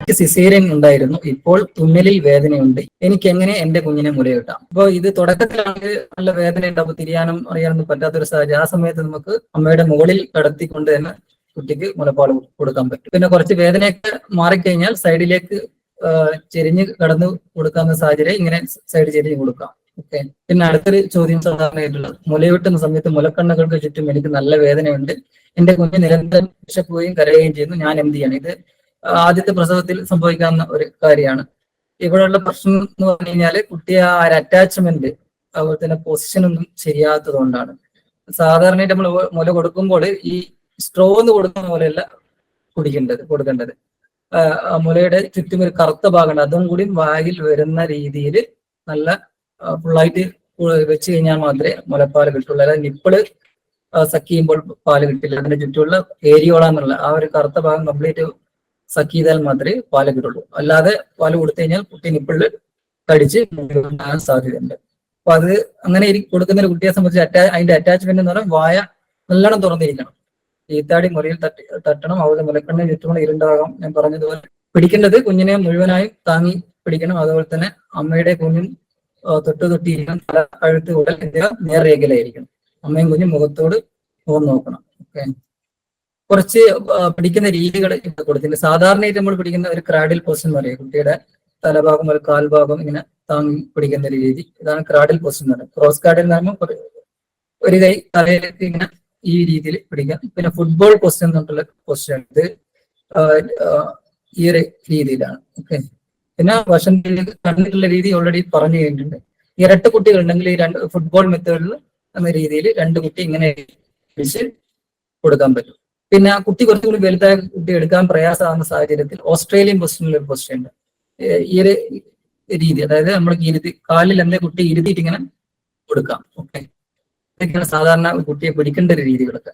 എനിക്ക് സിസേറിയൻ ഉണ്ടായിരുന്നു ഇപ്പോൾ തുന്നലിൽ വേദനയുണ്ട്. എനിക്ക് എങ്ങനെ എന്റെ കുഞ്ഞിനെ മുലയൂട്ടാം? അപ്പോൾ ഇത് തുടക്കത്തിലാണെങ്കിൽ നല്ല വേദന ഉണ്ടാവും തിരിയാനും അറിയാനൊന്നും പറ്റാത്തൊരു സാഹചര്യം. ആ സമയത്ത് നമുക്ക് അമ്മയുടെ മുകളിൽ കടത്തിക്കൊണ്ട് തന്നെ കുട്ടിക്ക് മുലപ്പാൽ കൊടുക്കാൻ പറ്റും. പിന്നെ കുറച്ച് വേദനയൊക്കെ മാറിക്കഴിഞ്ഞാൽ സൈഡിലേക്ക് ചെരിഞ്ഞ് കടന്നു കൊടുക്കാവുന്ന സാഹചര്യം ഇങ്ങനെ സൈഡ് ചെരിഞ്ഞ് കൊടുക്കാം. പിന്നെ അടുത്തൊരു ചോദ്യം സാധാരണയായിട്ടുള്ളത്. മുലയൂട്ടുന്ന സമയത്ത് മുലക്കണ്ണുകൾക്ക് ചുറ്റും എനിക്ക് നല്ല വേദനയുണ്ട്. എന്റെ കുഞ്ഞ് നിരന്തരം വിശക്കുകയും കരയുകയും ചെയ്യുന്നു. ഞാൻ എന്ത് ചെയ്യണം? ഇത് ആദ്യത്തെ പ്രസവത്തിൽ സംഭവിക്കാവുന്ന ഒരു കാര്യമാണ്. ഇവിടെയുള്ള പ്രശ്നം എന്ന് പറഞ്ഞു കഴിഞ്ഞാൽ കുട്ടിയെ ആ ഒരു അറ്റാച്ച്മെന്റ് അതുപോലെ തന്നെ പൊസിഷൻ ഒന്നും ശരിയാത്തത് കൊണ്ടാണ്. സാധാരണയായിട്ട് നമ്മൾ മുല കൊടുക്കുമ്പോൾ ഈ സ്ട്രോ എന്ന് കൊടുക്കുന്ന പോലെയല്ല കുടിക്കേണ്ടത് കൊടുക്കേണ്ടത്. മുലയുടെ ചുറ്റും ഒരു കറുത്ത ഭാഗമുണ്ട്. അതും കൂടി വായിൽ വരുന്ന രീതിയിൽ നല്ല ഫുള്ളായിട്ട് വെച്ച് കഴിഞ്ഞാൽ മാത്രമേ മുലപ്പാൽ കിട്ടുള്ളൂ. അല്ലാതെ നിപ്പിൾ സക്ക് ചെയ്യുമ്പോൾ പാൽ കിട്ടില്ല. അതിന്റെ ചുറ്റുമുള്ള ഏരിയോള എന്നുള്ള ആ ഒരു കറുത്ത ഭാഗം കംപ്ലീറ്റ് സക്ക് ചെയ്താൽ മാത്രമേ പാൽ കിട്ടുള്ളൂ. അല്ലാതെ പാൽ കൊടുത്തു കഴിഞ്ഞാൽ കുട്ടി നിപ്പിളിൽ കടിച്ച് മുലയൂട്ടാൻ സാധ്യതയുണ്ട്. അപ്പൊ അത് അങ്ങനെ കൊടുക്കുന്ന ഒരു കുട്ടിയെ സംബന്ധിച്ച് അറ്റാ അതിന്റെ അറ്റാച്ച്മെന്റ് എന്ന് പറഞ്ഞാൽ വായ നല്ലോണം തുറന്നിരിക്കണം. ഈത്താടി മുറിയിൽ തട്ടി തട്ടണം. അതുപോലെ മുലക്കണ്ണിന് ചുറ്റുമുള്ള ഇരുണ്ടാകാം. ഞാൻ പറഞ്ഞതുപോലെ പിടിക്കേണ്ടത് കുഞ്ഞിനെ മുഴുവനായും താങ്ങി പിടിക്കണം. അതുപോലെ തന്നെ അമ്മയുടെ കുഞ്ഞും തൊട്ട് തൊട്ടിരിക്കണം തല കഴുത്ത് ഉടൽ എന്നിവ നേർരേഖയിലായിരിക്കണം. അമ്മയും കുഞ്ഞും മുഖത്തോട് മുഖം നോക്കണം. ഓക്കെ കുറച്ച് പഠിക്കുന്ന രീതികൾ ഇവിടെ കൊടുത്തിട്ടുണ്ട്. സാധാരണയായിട്ട് നമ്മൾ പഠിക്കുന്ന ഒരു ക്രാഡിൽ പൊസിഷൻ പറയും. കുട്ടിയുടെ തലഭാഗം ഒരു കാൽഭാഗം ഇങ്ങനെ താങ്ങി പിടിക്കുന്ന രീതി. ഇതാണ് ക്രാഡിൽ പൊസിഷൻ എന്ന് പറയുന്നത്. ക്രോസ് കാർഡിൽ എന്ന് പറയുമ്പോൾ ഒരു- കൈ തലയിലേക്ക് ഇങ്ങനെ ഈ രീതിയിൽ പിടിക്കാം. പിന്നെ ഫുട്ബോൾ പൊസിഷൻ എന്നിട്ടുള്ള പോസ്റ്റ് ഇത് ഈ ഒരു രീതിയിലാണ്. ഓക്കെ പിന്നെ വശം കണ്ടിട്ടുള്ള രീതി ഓൾറെഡി പറഞ്ഞു കഴിഞ്ഞിട്ടുണ്ട്. ഇരട്ട കുട്ടികൾ ഉണ്ടെങ്കിൽ ഈ രണ്ട് ഫുട്ബോൾ മെത്തേഡിൽ എന്ന രീതിയിൽ രണ്ട് കുട്ടി ഇങ്ങനെ പിടിച്ച് കൊടുക്കാൻ പറ്റും. പിന്നെ ആ കുട്ടി കുറച്ചും കൂടി വലുതായ കുട്ടി എടുക്കാൻ പ്രയാസമാകുന്ന സാഹചര്യത്തിൽ ഓസ്ട്രേലിയൻ പൊസിഷനിൽ ഒരു പൊസിഷൻ ഉണ്ട്. ഈ ഒരു രീതി അതായത് നമ്മൾ ഇരുത്തി കാലിൽ എന്തേ കുട്ടി ഇരുത്തിയിട്ട് ഇങ്ങനെ കൊടുക്കാം. ഓക്കെ ഇതൊക്കെയാണ് സാധാരണ കുട്ടിയെ പിടിക്കേണ്ട ഒരു രീതികളൊക്കെ.